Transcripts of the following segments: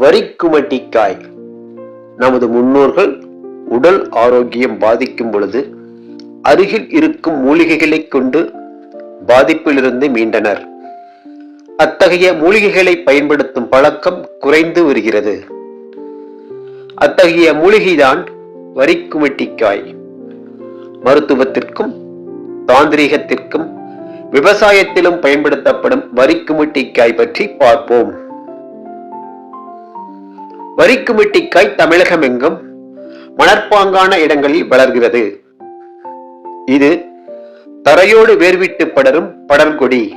வரிக்குமட்டிக்காய் நமது முன்னோர்கள் உடல் ஆரோக்கியம் பாதிக்கும் பொழுது அருகில் இருக்கும் மூலிகைகளைக் கொண்டு பாதிப்பிலிருந்து மீண்டனர். அத்தகைய மூலிகைகளை பயன்படுத்தும் பழக்கம் குறைந்து வருகிறது. அத்தகைய மூலிகைதான் வரிக்குமட்டிக்காய் மருத்துவத்திற்கும் தாந்திரீகத்திற்கும் விவசாயத்திலும் பயன்படுத்தப்படும் வரிக்குமிட்டிக்காய் பற்றி பார்ப்போம். வரிக்குமிட்டிக்காய் தமிழகம் எங்கும் மணற்பாங்கான இடங்களில் வளர்கிறது. இது தரையோடு வேர்விட்டு படரும் படர்கொடி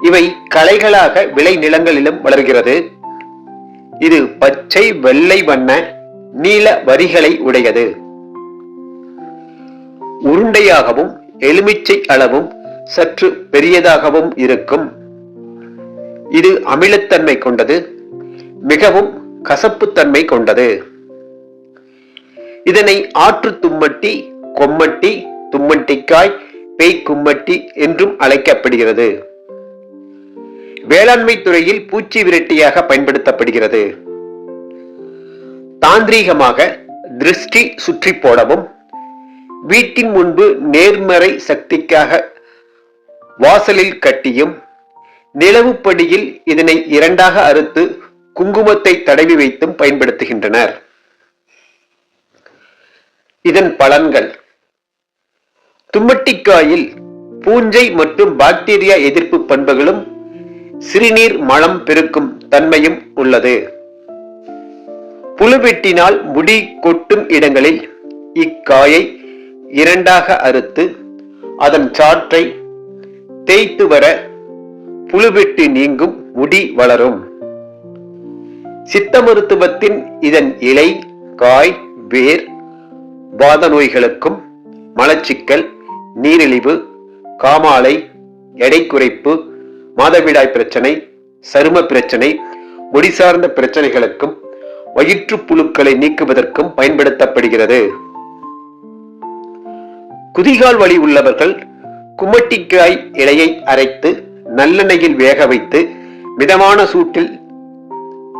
இவை களைகளாக விளை நிலங்களிலும் வளர்கிறது. இது பச்சை வெள்ளை வண்ண நீல வரிகளை உடையது. உருண்டையாகவும் எலுமிச்சை அளவும் சற்று பெரியதாகவும் இருக்கும். இது அமிலத்தன்மை கொண்டது. மிகவும் கசப்புத்தன்மை கொண்டது. இதனை ஆற்று தும்மட்டி கொம்மட்டி தும்மட்டிக்காய் பேய் கும்மட்டி என்றும் அழைக்கப்படுகிறது. வேளாண்மை துறையில் பூச்சி விரட்டியாக பயன்படுத்தப்படுகிறது. தாந்திரீகமாக திருஷ்டி சுற்றி போடவும் வீட்டின் முன்பு நேர்மறை சக்திக்காக வாசலில் கட்டியும் நிலவுப்படியில் இதனை இரண்டாக அறுத்து குங்குமத்தை தடவி வைத்தும் பயன்படுத்துகின்றனர். இதன் பலன்கள். தும்மட்டிக்காயில் பூஞ்சை மற்றும் பாக்டீரியா எதிர்ப்பு பண்புகளும் சிறுநீர் மலம் பெருக்கும் தன்மையும் உள்ளது. புழுவெட்டினால் முடி கொட்டும் இடங்களில் இக்காயை இரண்டாக அறுத்து அதன் சாற்றை தேய்த்து வர புழுவெட்டு நீங்கும் முடி வளரும். சித்த மருத்துவத்தின் இதன் இலை காய் வேர் வாத நோய்களுக்கும் மலச்சிக்கல் நீரிழிவு காமாலை எடை குறைப்பு மாதவிடாய் பிரச்சனை சரும பிரச்சனை முடி சார்ந்த பிரச்சனைகளுக்கும் வயிற்றுப்புழுக்களை நீக்குவதற்கும் பயன்படுத்தப்படுகிறது. குதிகால் வலி உள்ளவர்கள் குமட்டிக்காய் இலையை அரைத்து நல்லெண்ணெயில் வேக வைத்து மிதமான சூட்டில்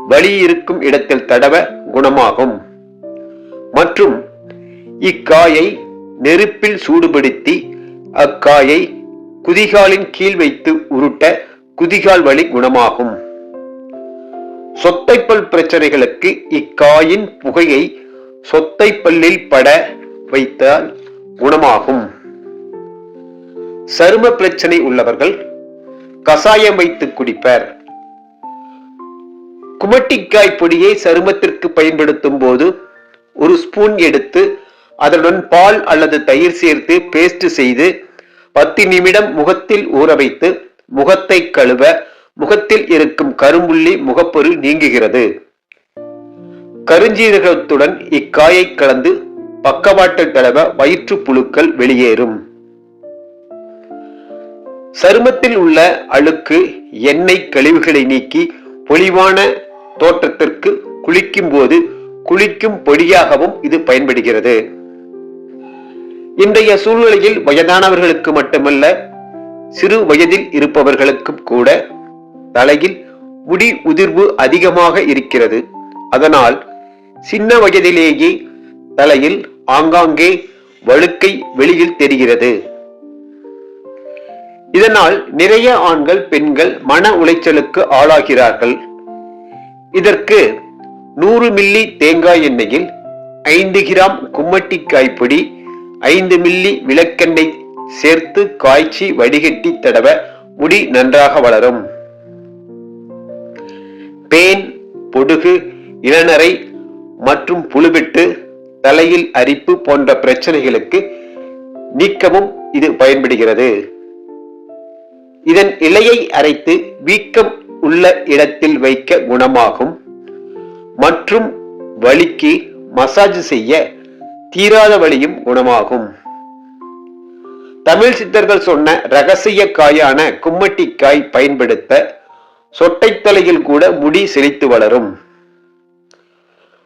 வலி இருக்கும் இடத்தில் தடவ குணமாகும். மற்றும் இக்காயை நெருப்பில் சூடுபடுத்தி அக்காயை குதிகாலின் கீழ் வைத்து உருட்ட குதிகால் வலி குணமாகும். சொத்தைப்பல் பிரச்சனைகளுக்கு இக்காயின் புகையை சொத்தைப்பல்லில் பட வைத்தால் குணமாகும். சரும பிரச்சனை உள்ளவர்கள் கசாயம் வைத்து குடிப்பர். குமட்டிக்காய் பொடியை சருமத்திற்கு பயன்படுத்தும் போது ஒரு ஸ்பூன் எடுத்து அதனுடன் பால் அல்லது தயிர் சேர்த்து பேஸ்ட் செய்து பத்து நிமிடம் முகத்தில் ஊற வைத்து முகத்தை கழுவ முகத்தில் இருக்கும் கரும்புள்ளி முகப்பொரு நீங்குகிறது. கருஞ்சீரகத்துடன் இக்காயை கலந்து பக்கவாட்டு தடவ வயிற்று புழுக்கள் வெளியேறும். சருமத்தில் உள்ள அழுக்கு எண்ணெய் கழிவுகளை நீக்கி பொலிவான தோற்றத்திற்கு குளிக்கும் போது குளிக்கும் பொடியாகவும் இது பயன்படுகிறது. இன்றைய சூழ்நிலையில் வயதானவர்களுக்கு மட்டுமல்ல சிறு வயதில் இருப்பவர்களுக்கும் கூட தலையில் முடி உதிர்வு அதிகமாக இருக்கிறது. அதனால் சின்ன வயதிலேயே தலையில் ஆங்காங்கே வழுக்கை வெளியில் தெரிகிறது. இதனால் நிறைய ஆண்கள் பெண்கள் மன உளைச்சலுக்கு ஆளாகிறார்கள். இதற்கு நூறு மில்லி தேங்காய் எண்ணெயில் ஐந்து கிராம் கும்மட்டிக்காய் பொடி ஐந்து மில்லி விளக்கெண்ணெய் சேர்த்து காய்ச்சி வடிகட்டி தடவ முடி நன்றாக வளரும். பேன் பொடுகு இளநரை மற்றும் புழுவெட்டு தலையில் அரிப்பு போன்ற பிரச்சனைகளுக்கு நீக்கவும் இது பயன்படுகிறது. இதன் இலையை அரைத்து வீக்கம் உள்ள இடத்தில் வைக்க குணமாகும். மற்றும் வலிக்கு மசாஜ் செய்ய தீராத வழியும் குணமாகும். தமிழ் சித்தர்கள் சொன்ன ரகசிய காயான கும்மட்டிக்காய் பயன்படுத்த சொட்டைத்தலையில் கூட முடி செழித்து வளரும்.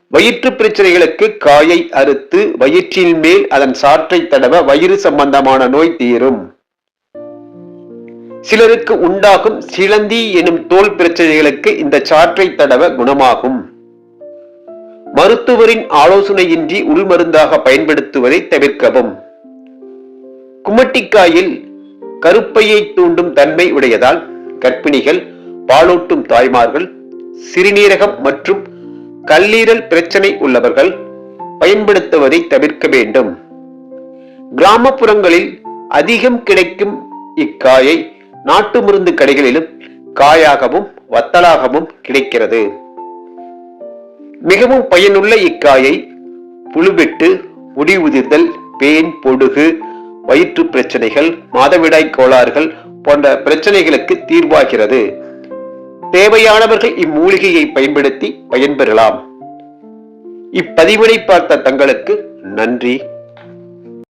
வயிற்று பிரச்சனைகளுக்கு காயை அறுத்து வயிற்றின் மேல் அதன் சாற்றை தடவ வயிறு சம்பந்தமான நோய் தீரும். சிலருக்கு உண்டாகும் சிலந்தி எனும் தோல் பிரச்சனைகளுக்கு இந்த சாற்றை தடவ குணமாகும். மருத்துவரின் ஆலோசனையின்றி உள்மருந்தாக பயன்படுத்துவதை தவிர்க்கவும். குமட்டிக்காயில் கருப்பையை தூண்டும் தன்மை உடையதால் கர்ப்பிணிகள் பாலூட்டும் தாய்மார்கள் சிறுநீரகம் மற்றும் கல்லீரல் பிரச்சனை உள்ளவர்கள் பயன்படுத்துவதை தவிர்க்க வேண்டும். கிராமப்புறங்களில் அதிகம் கிடைக்கும் இக்காயை நாட்டு மருந்து கடைகளிலும் காயாகவும் வத்தலாகவும் கிடைக்கிறது. மிகவும் பயனுள்ள இக்காயை புழுவெட்டு முடி உதிர்தல் பேன் பொடுகு வயிற்று பிரச்சனைகள் மாதவிடாய் கோளாறுகள் போன்ற பிரச்சனைகளுக்கு தீர்வாகிறது. தேவையானவர்கள் இம்மூலிகையை பயன்படுத்தி பயன்பெறலாம். இப்பதிவினை பார்த்த தங்களுக்கு நன்றி.